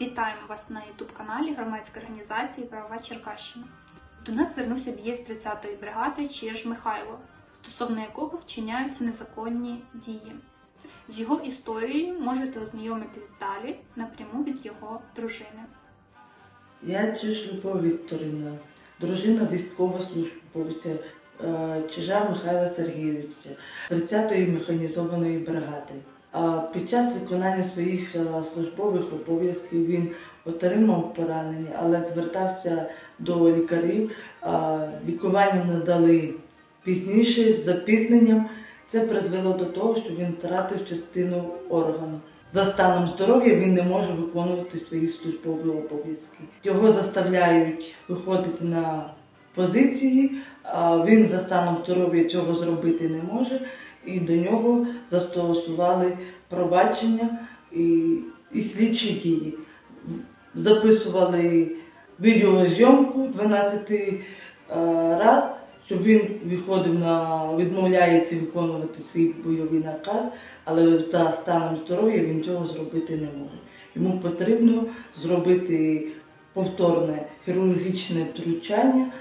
Вітаємо вас на youtube-каналі громадської організації Правова Черкащина. До нас звернувся бієць 30-ї бригади Чиж Михайло, стосовно якого вчиняються незаконні дії. З його історією можете ознайомитись далі напряму від його дружини. Я Чиж Любов Вікторівна, дружина військовослужбовця е, Чижа Михайла Сергійовича, 30-ї механізованої бригади. Під час виконання своїх е, службових обов'язків він отримав поранення, але звертався до лікарів. Лікування надали пізніше з запізненням. Це призвело до того, що він втратив частину органу. За станом здоров'я він не може виконувати свої службові обов'язки. Його заставляють виходити на позиції, він за станом здоров'я цього зробити не може, і до нього застосували провадження і, і слідчі дії. Записували відеозйомку 12 е, раз, щоб він виходив на відмовляється виконувати свій бойовий наказ, але за станом здоров'я він цього зробити не може. Йому потрібно зробити повторне хірургічне втручання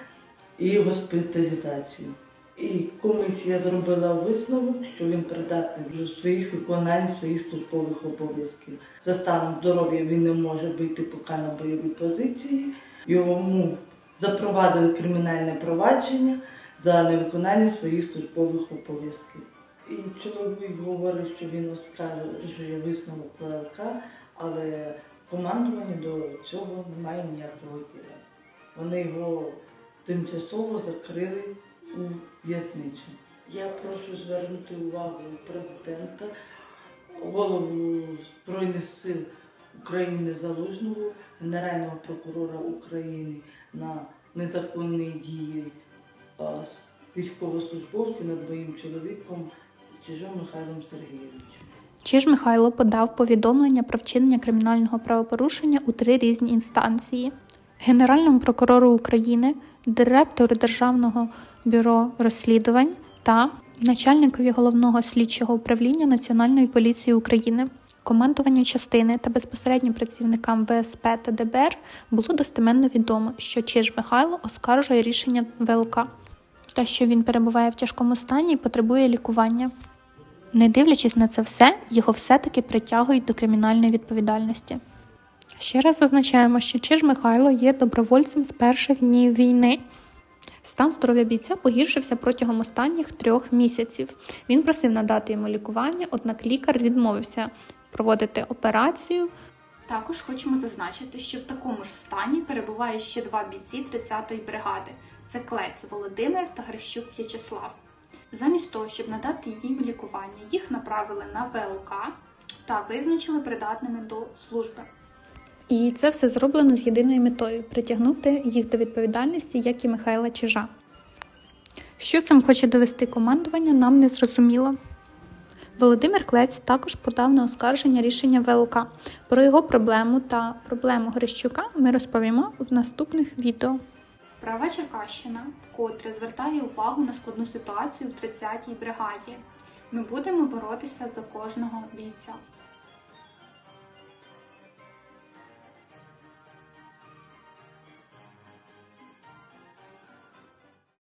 і госпіталізацію. І комісія зробила висновок, що він придатний до своїх виконань своїх службових обов'язків. За станом здоров'я він не може бити поки на бойовій позиції. Йому запровадили кримінальне провадження за невиконання своїх службових обов'язків. І чоловік говорить, що він оскаржує висновок ВЛК, але командування до цього не має ніякого діла. Вони його тимчасово закрили у в'язницю. Я прошу звернути увагу президента, голову Збройних сил України Залужного, Генерального прокурора України на незаконні дії військовослужбовців над моїм чоловіком Чижом Михайлом Сергійовичем. Чиж Михайло подав повідомлення про вчинення кримінального правопорушення у три різні інстанції: Генеральному прокурору України, директору Державного бюро розслідувань та начальникові головного слідчого управління Національної поліції України. Командуванню частини та безпосередньо працівникам ВСП та ДБР було достеменно відомо, що Чиж Михайло оскаржує рішення ВЛК та що він перебуває в тяжкому стані і потребує лікування. Не дивлячись на це все, його все-таки притягують до кримінальної відповідальності. Ще раз зазначаємо, що Чиж Михайло є добровольцем з перших днів війни. Стан здоров'я бійця погіршився протягом останніх трьох місяців. Він просив надати йому лікування, однак лікар відмовився проводити операцію. Також хочемо зазначити, що в такому ж стані перебувають ще два бійці 30-ї бригади: це Клець Володимир та Грищук В'ячеслав. Замість того, щоб надати їм лікування, їх направили на ВЛК та визначили придатними до служби. І це все зроблено з єдиною метою притягнути їх до відповідальності, як і Михайла Чижа. Що цим хоче довести командування, нам не зрозуміло. Володимир Клець також подав на оскарження рішення ВЛК. Про його проблему та проблему Грищука ми розповімо в наступних відео. Права Черкащина вкотре звертає увагу на складну ситуацію в 30-й бригаді. Ми будемо боротися за кожного бійця.